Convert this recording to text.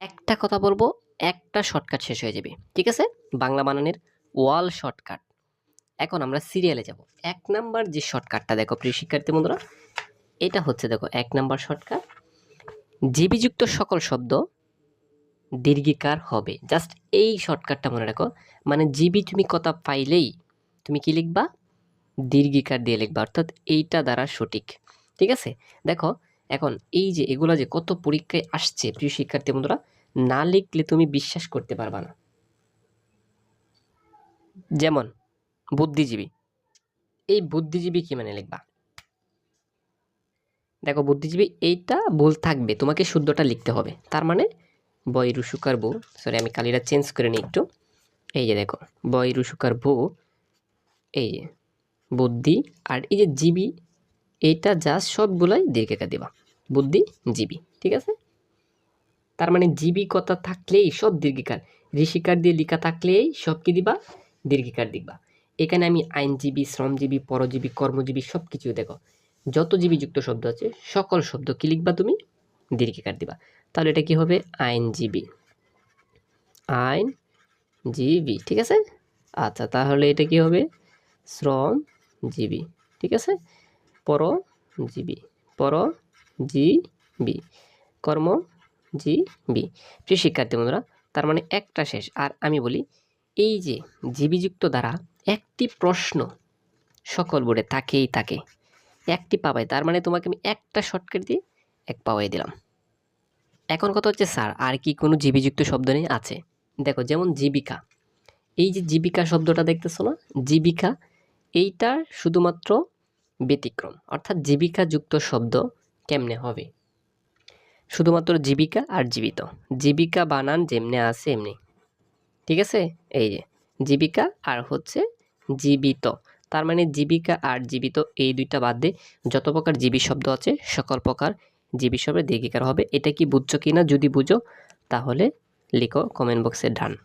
একটা কথা বলব, একটা শর্টকাট শেষ হয়ে যাবে। ঠিক আছে? বাংলা বানানের ওয়াল শর্টকাট এখন আমরা সিরিয়ালে যাব। এক নাম্বার যে শর্টকাটটা দেখো, প্রিয় শিক্ষার্থী বন্ধুরা, এটা হচ্ছে দেখো, এক নাম্বার শর্টকাট জীবিযুক্ত সকল শব্দ দীর্ঘিকার হবে। জাস্ট এই শর্টকাটটা মনে রাখো। মানে জিবি তুমি কথা পাইলেই তুমি কি লিখবা? দীর্ঘিকার দিয়ে লিখবা। অর্থাৎ এইটা দ্বারা সঠিক। ঠিক আছে? দেখো এখন এই যে এগুলা যে কত পরীক্ষায় আসছে প্রিয় শিক্ষার্থী বন্ধুরা, না লিখলে তুমি বিশ্বাস করতে পারবা না। যেমন বুদ্ধিজীবী, এই বুদ্ধিজীবী কি মানে লিখবা? দেখো বুদ্ধিজীবী এইটা ভুল থাকবে, তোমাকে শুদ্ধটা লিখতে হবে। তার মানে বই রুসুকার বউ সরি আমি কালিটা চেঞ্জ করে নিই একটু। এই যে দেখো, বই রুসুকার বউ এই যে বুদ্ধি, আর এই যে জীবী এইটা যা সবগুলাই দীর্ঘিকা দিবা। বুদ্ধি জীবী ঠিক আছে? তার মানে জীবী কথা থাকলেই সব দীর্ঘিকার। ঋষিকার দিয়ে লিখা থাকলেই সব কি দিবা? দীর্ঘিকার দিবা। এখানে আমি আইনজীবী, শ্রমজীবী, পরজীবী, কর্মজীবী সব কিছু দেখো। যত জীবীযুক্ত শব্দ আছে, সকল শব্দ কি লিখবা তুমি? দীর্ঘিকার দিবা। তাহলে এটা কি হবে? আইনজীবী। আইনজীবী, ঠিক আছে? আচ্ছা তাহলে এটা কি হবে? শ্রমজীবী, ঠিক আছে? পরজীবী পরজীবী কর্মজীবী প্রিয় শিক্ষার্থী বন্ধুরা তার মানে একটা শেষ। আর আমি বলি এই যে জীবীযুক্ত দ্বারা একটি প্রশ্ন সকল বোর্ডে থাকেই থাকে একটি পাবাই তার মানে তোমাকে আমি একটা শর্টকাট দিয়ে এক পাওয়াই দিলাম। এখন কথা হচ্ছে স্যার আর কি কোনো জীবীযুক্ত শব্দ নেই? আছে। দেখো যেমন জীবিকা। এই যে জীবিকা শব্দটা দেখতেছো না? জীবিকা এইটার শুধুমাত্র ব্যতিক্রম। অর্থাৎ জীবিকাযুক্ত শব্দ কেমনে হবে? শুধুমাত্র জীবিকা আর জীবিত। জীবিকা বানান যেমনে আছে এমনি। ঠিক আছে? এই যে, জীবিকা আর হচ্ছে জীবিত। তার মানে জীবিকা আর জীবিত, এই দুইটা বাদ দিয়ে যত প্রকার জীবী শব্দ আছে, সকল প্রকার জীবী শব্দের দীর্ঘিকার হবে। এটা কি বুঝছ কি না যদি বুঝো, তাহলে লিখো কমেন্ট বক্সে ডান